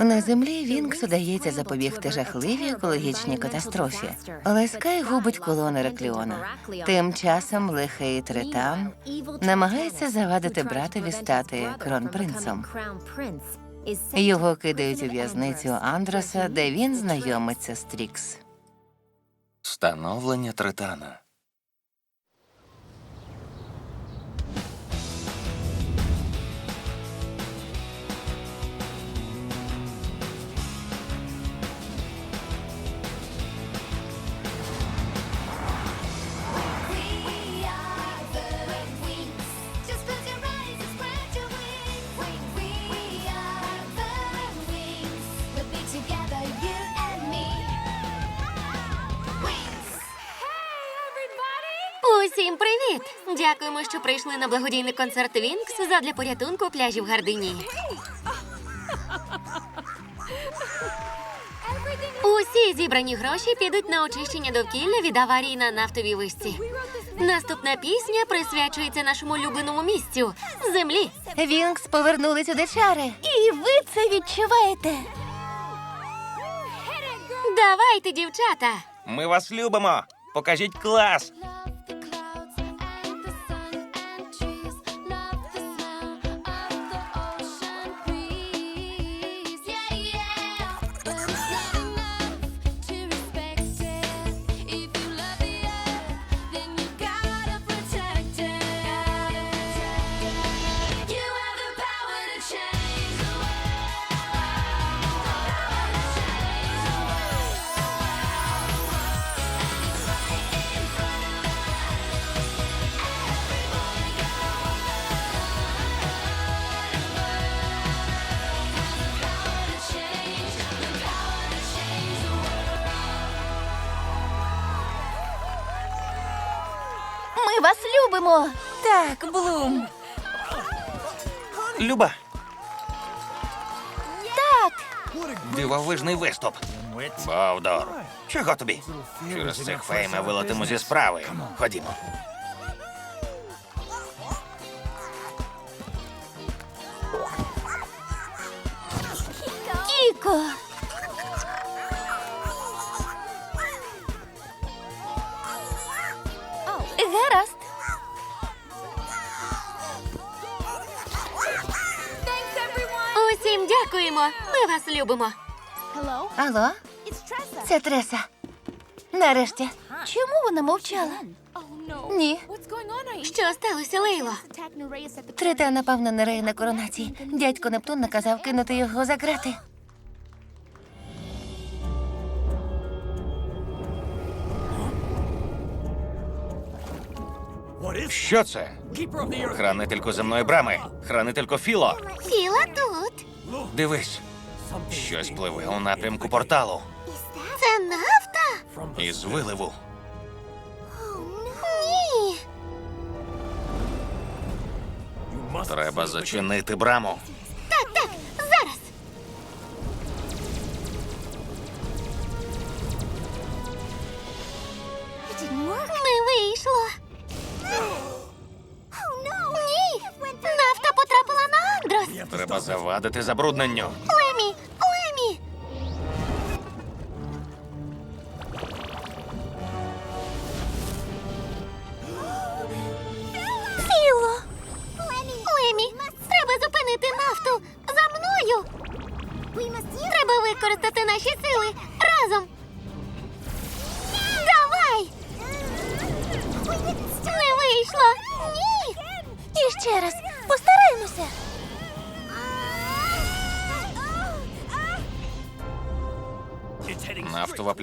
На землі Вінкс удається запобігти жахливій екологічній катастрофі, але Скай губить колони Рекліона. Тим часом лихий Тритан намагається завадити братові стати кронпринцем. Його кидають у в'язницю Андроса, де він знайомиться з Трікс. Становлення Тритана. Усім привіт! Дякуємо, що прийшли на благодійний концерт Вінкс задля порятунку пляжів Гардині. Усі зібрані гроші підуть на очищення довкілля від аварії на нафтовій вишці. Наступна пісня присвячується нашому улюбленому місцю землі. Вінкс повернули сюди чари. І ви це відчуваєте. Давайте, дівчата! Ми вас любимо. Покажіть клас. Вас. Так, Блум. Люба. Так. Дивовижний виступ. Бовдор. Чого тобі? Через цих фей ми вилетимо зі справи. Ходімо. Кіко. Дякуємо! Ми вас любимо! Алло, це Треса. Нарешті. Чому вона мовчала? Oh. Ні. Що сталося, Лейло? the напав на Нерея на коронації. Дядько Нептун наказав кинути його за грати. Що це? Хранителько земної брами. Хранителько Філо. Філа тут. Дивись. Щось пливе у напрямку порталу. Це нафта? Із виливу. Ні. Треба зачинити браму. Завадити забрудненню. Лемі, Лемі. Філо. Лемі, треба зупинити нафту. За мною. Треба використати наші сили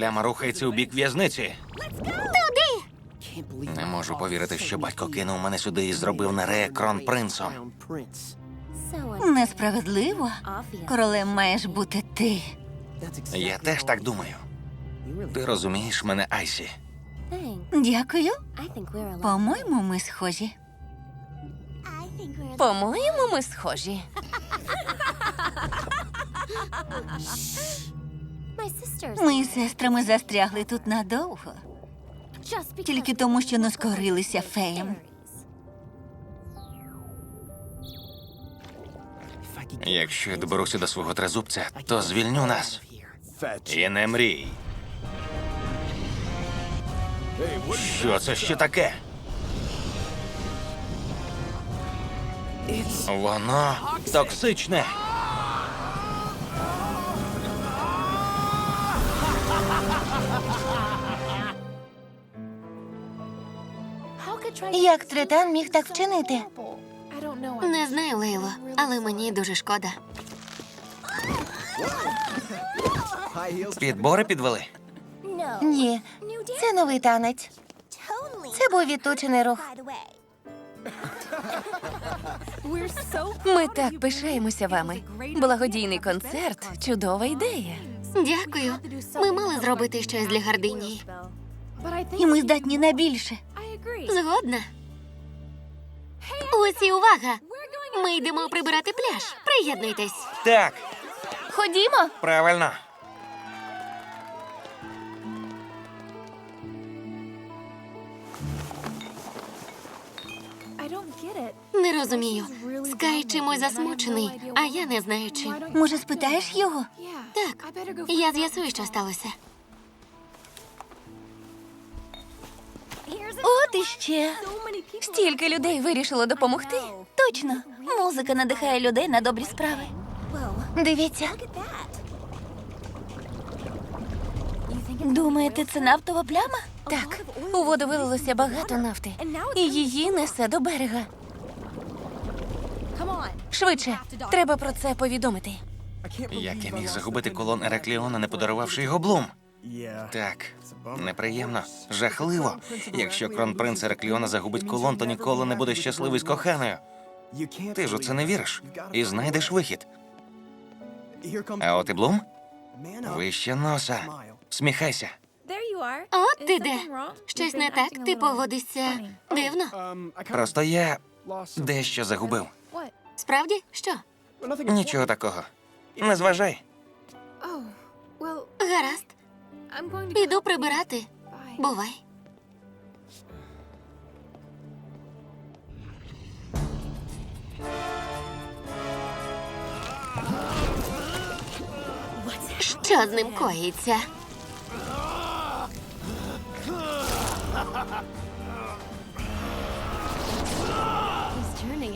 пляма рухається у бік в'язниці. Туди. Не можу повірити, що батько кинув мене сюди і зробив на Нерея кронпринцом. Несправедливо. Королем маєш бути ти. Я теж так думаю. Ти розумієш мене, Айсі? Дякую. По-моєму, ми схожі. По-моєму, ми схожі. Ми з сестрами застрягли тут надовго. Тільки тому, що не скорилися феєм. Якщо я доберуся до свого трезубця, то звільню нас. І не мрій. Що це ще таке? Воно токсичне. Як Тритан міг так вчинити? Не знаю, Лейло, але мені дуже шкода. Підбори підвели. Ні, це новий танець. Це був відточений рух. Ми так пишаємося вами. Благодійний концерт чудова ідея. Дякую. Ми мали зробити щось для Гардинії. І ми здатні на більше. Згодна. Усі увага! Ми йдемо прибирати пляж. Приєднуйтесь. Так, Ходімо. правильно. Не розумію. Скай чимось засмучений, а я не знаю чим. Може, спитаєш його? Так, я з'ясую, що сталося. От іще. Стільки людей вирішило допомогти. Точно. Музика надихає людей на добрі справи. Дивіться. Думаєте, це нафтова пляма? Так, у воду вилилося багато нафти, і її несе до берега. Швидше, треба про це повідомити. Як я міг загубити колон Еракліона, не подарувавши його Блум? Так, неприємно, жахливо. Якщо кронпринц Еракліона загубить колон, то ніколи не буде щасливий з коханою. Ти ж у це не віриш і знайдеш вихід. А от і Блум? Вище носа. Сміхайся. От ти де. Щось не так, ти поводишся дивно. Просто я дещо загубив. Справді? Що? Нічого такого. Не зважай. Гаразд. Піду прибирати. Бувай. Що з ним коїться?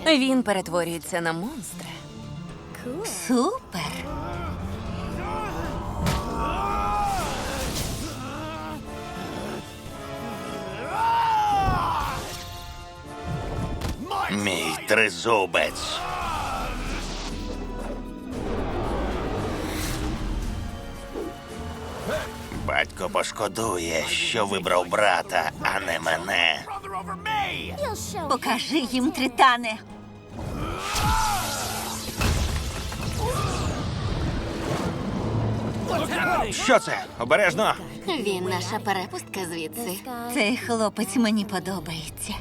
Він перетворюється на монстра. Супер. Тризубець. Батько пошкодує, що вибрав брата, а не мене. Покажи їм тритане. Що це? Обережно! Він наша перепустка звідси. Цей хлопець мені подобається.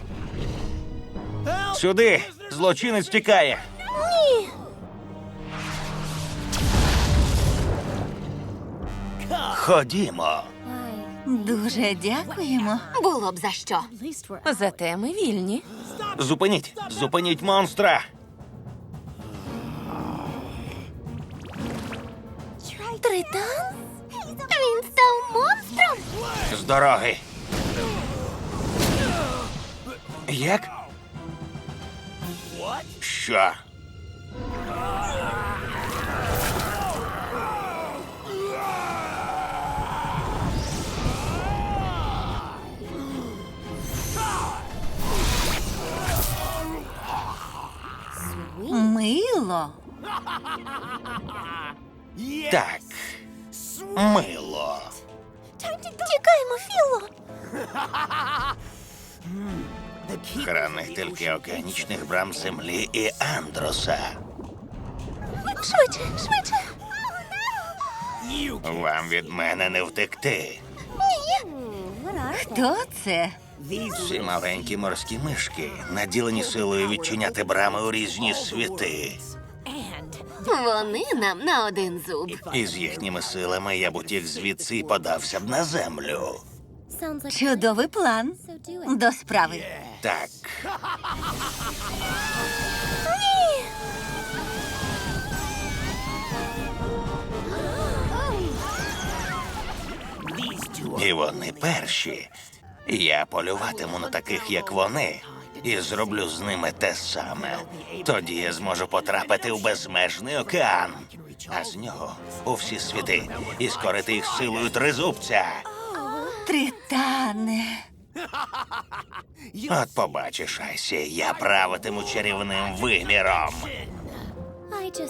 Сюди! Злочинець тікає. Ні. Ходімо. Дуже дякуємо. Було б за що. Зате ми вільні. Зупиніть! Зупиніть монстра! Тритан? Він став монстром. З дороги. Як? Що? Мило. Так. Мило. Тікаємо, Філо. Хранительки океанічних брам землі і Андроса. Швидше, швидше. Вам від мене не втекти. Хто це? Ці маленькі морські мишки наділені силою відчиняти брами у різні світи. Вони нам на один зуб. І з їхніми силами я б утік звідси і подався б на землю. Чудовий план. До справи. Так. Ні! І вони перші. Я полюватиму на таких, як вони, і зроблю з ними те саме. Тоді я зможу потрапити у безмежний океан, а з нього у всі світи і скорити їх силою тризубця. Тритане. От побачиш, Айсі, я правитиму чарівним виміром.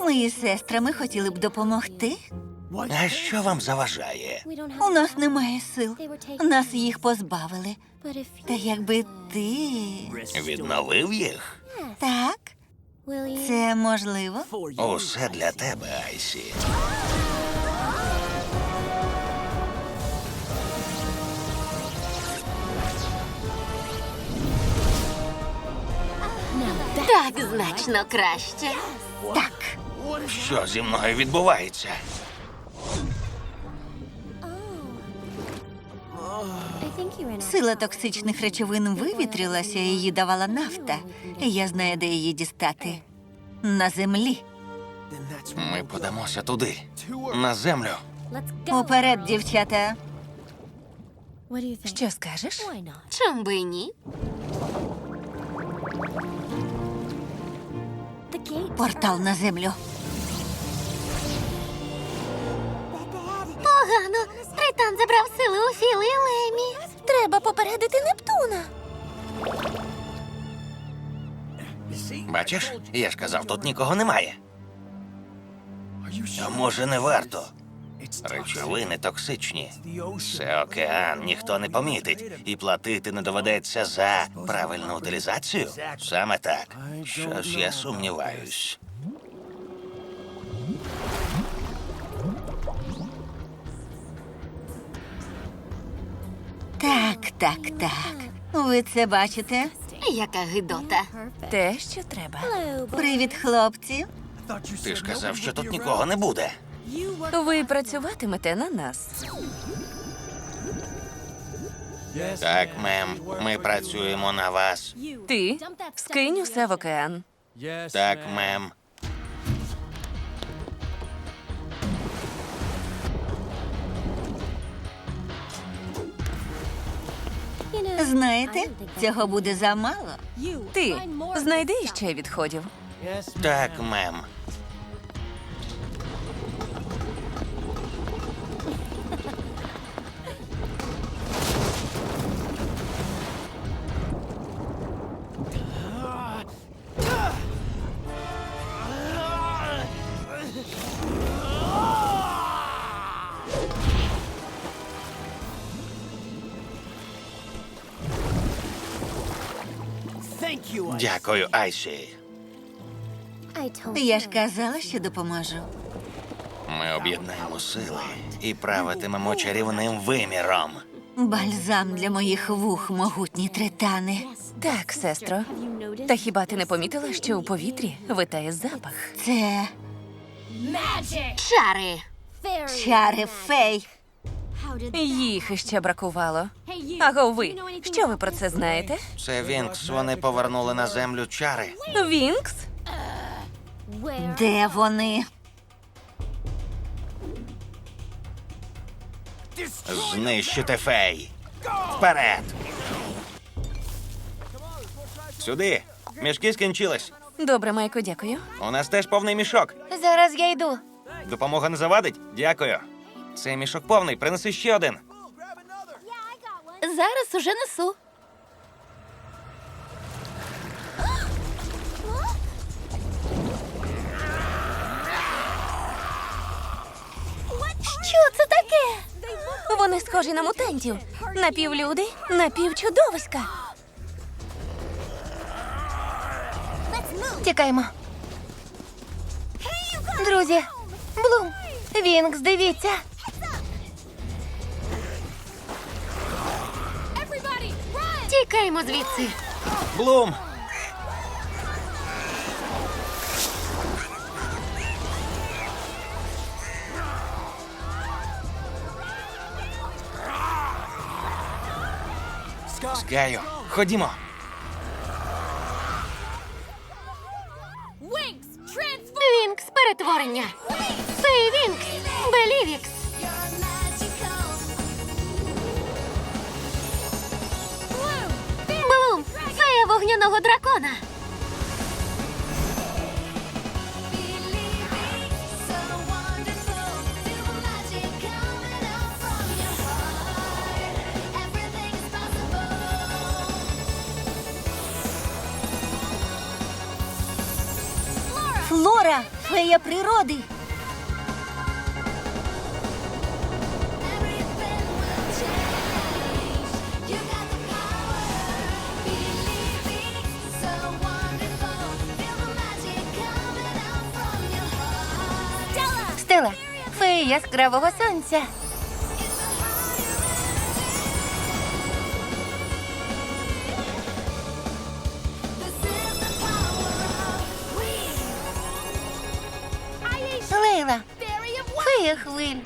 Ми із сестрами хотіли б допомогти. А що вам заважає? У нас немає сил. Нас їх позбавили. Та якби ти. Відновив їх? Так, це можливо. Усе для тебе, Айсі. Так значно краще. Так. Що зі мною відбувається? Сила токсичних речовин вивітрилася, і її давала нафта. Я знаю, де її дістати. На землі. Ми подамося туди, на землю. Уперед, дівчата. Що скажеш? Чом би ні? Портал на землю. Погано. Тритан забрав сили у Філи і Лемі. Треба попередити Нептуна. Бачиш, я ж казав, тут нікого немає. А може, не варто? Речовини токсичні. Це океан, ніхто не помітить, і платити не доведеться за правильну утилізацію. Саме так. Щось я сумніваюсь. Так, так, так. Ви це бачите? Яка гидота. Те, що треба. Привіт, хлопці. Ти ж казав, що тут нікого не буде. Ви працюватимете на нас. Так, мем, ми працюємо на вас. Ти скинь усе в океан. Так, мем. Знаєте, цього буде замало. Ти знайди іще відходів. Так, мем. Дякую, Айсі. Я ж казала, що допоможу. Ми об'єднаємо сили і правитимемо чарівним виміром. Бальзам для моїх вух, могутні тритани. Так, сестро. Та хіба ти не помітила, що у повітрі витає запах? Це Чари. чари фей. Їх іще бракувало. Аго, ви, що ви про це знаєте? Це Вінкс. Вони повернули на землю чари. Вінкс? Де вони? Знищити фей. Вперед! Сюди. Мішки скінчились. Добре, Майко, дякую. У нас теж повний мішок. Зараз я йду. Допомога не завадить? Дякую. Цей мішок повний. Принеси ще один. Зараз уже несу. Що це таке? Вони схожі на мутантів. Напівлюди, напівчудовиська. Тікаємо. Друзі, Блум, Вінкс, дивіться. Тікаємо звідси. Блум! Скаю, ходімо. Possible. Флора, фея природи. Яскравого сонця. Лейла, фея хвиль.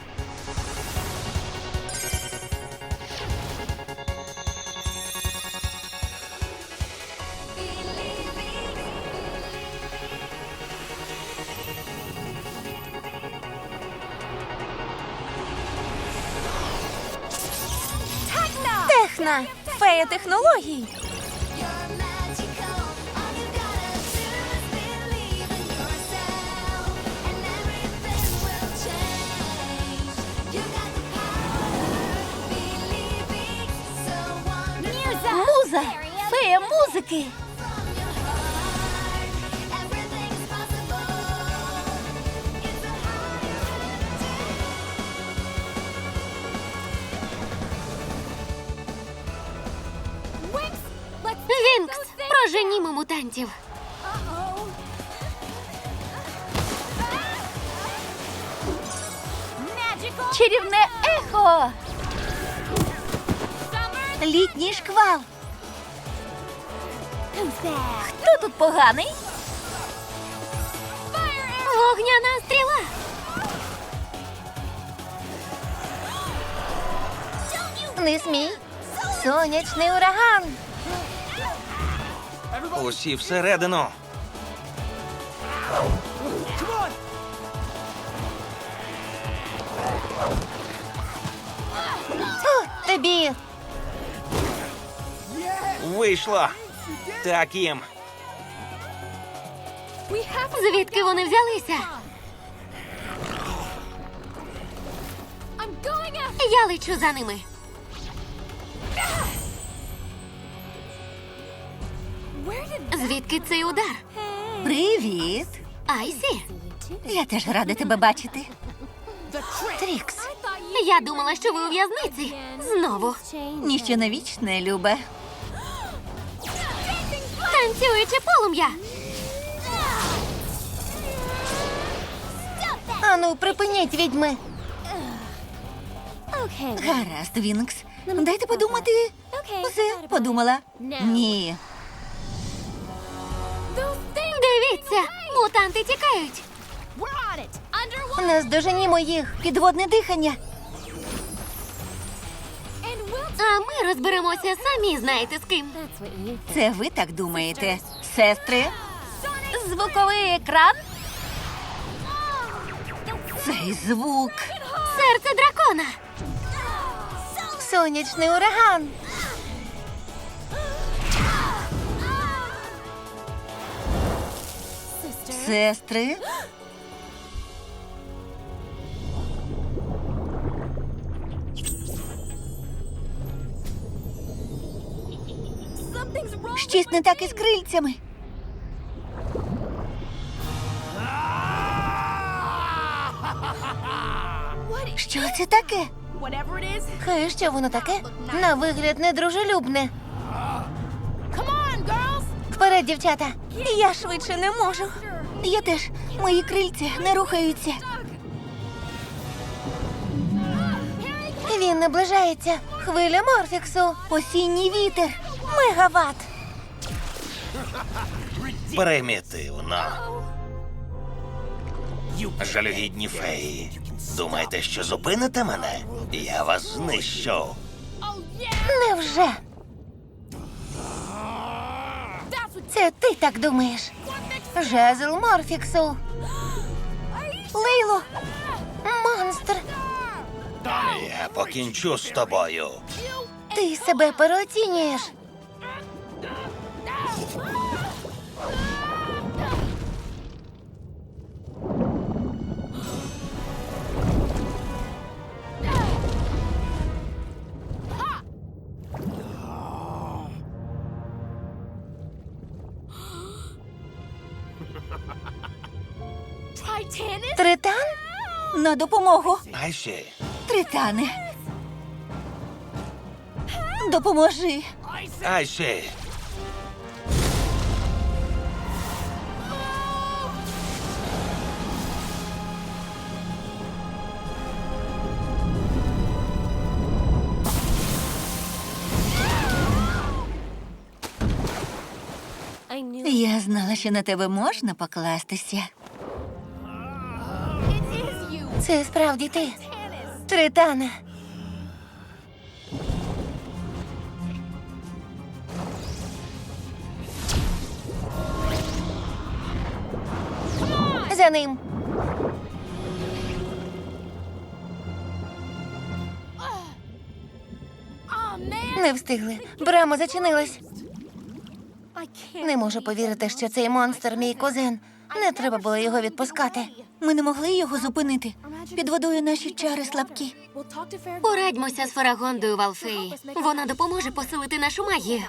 So wonderful. Муза, фея музики. Проженімо мутантів. Чарівне ехо. Літній шквал. Хто тут поганий? Вогняна стріла. Не смій. Сонячний ураган. Усі всередину. Фу, тобі. Вийшло. Так їм. Звідки вони взялися? Я лечу за ними. Звідки цей удар? Привіт. Айсі? Я теж рада тебе бачити. Трікс, Я думала, що ви у в'язниці. Знову. ніщо не вічне, Любе. Танцююче полум'я. Ану, припиніть, відьми. Гаразд, Вінкс. Дайте подумати. Усе, подумала. Ні. Дивіться, мутанти тікають. Не здоженімо їх. Підводне дихання. А ми розберемося самі знаєте з ким. Це ви так думаєте, сестри? Звуковий екран? Цей звук. Серце дракона. Сонячний ураган. Сестри? Щось не так із крильцями. Що це таке? Хай що воно таке? На вигляд недружелюбне. Вперед, дівчата. Я швидше не можу. Я теж. Мої крильця не рухаються. Він наближається. Хвиля Морфіксу. Осінній вітер. Мегаватт. Примітивно. Жалюгідні феї. Думаєте, що зупините мене? Я вас знищу. Невже? Це ти так думаєш? Жезл Морфіксу. Лейло. Монстр. Я покінчу з тобою. Ти себе переоцінюєш. Тритан? На допомогу. А Тритане. Допоможи. а ще. Я знала, що на тебе можна покластися. Це справді ти. Тритане. За ним. Не встигли. Брама зачинилась. Не можу повірити, що цей монстр мій кузен. Не треба було його відпускати. Ми не могли його зупинити. Під водою наші чари слабкі. Порадьмося з Фарагондою Валфеї. Вона допоможе посилити нашу магію.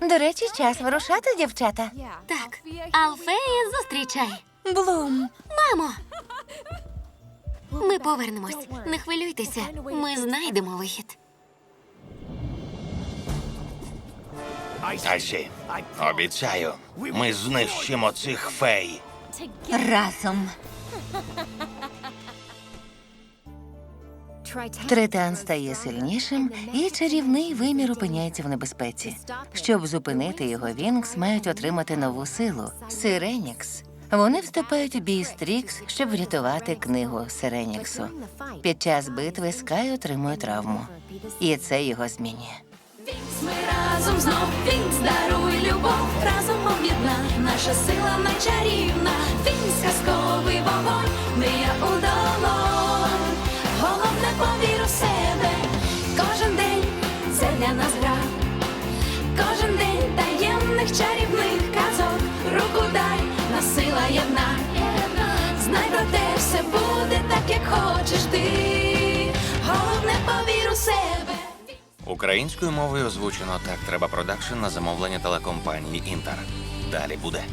До речі, час вирушати, дівчата. Так, Алфея, зустрічай. Блум. Мамо! Ми повернемось. Не хвилюйтеся. Ми знайдемо вихід. А. Обіцяю, ми знищимо цих фей. Разом. Тритан стає сильнішим, і чарівний вимір опиняється в небезпеці. Щоб зупинити його, Вінкс мають отримати нову силу Сиренікс. Вони вступають у бій з щоб врятувати книгу Сиреніксу. Під час битви Скай отримує травму, і це його змінює. Ми разом знов Вінкс даруй любов, разом об'єдна, наша сила найчарівна, Вінкс казковий вогонь, мрія у долонь. Українською мовою озвучено так треба продакшн на замовлення телекомпанії Інтер. Далі буде.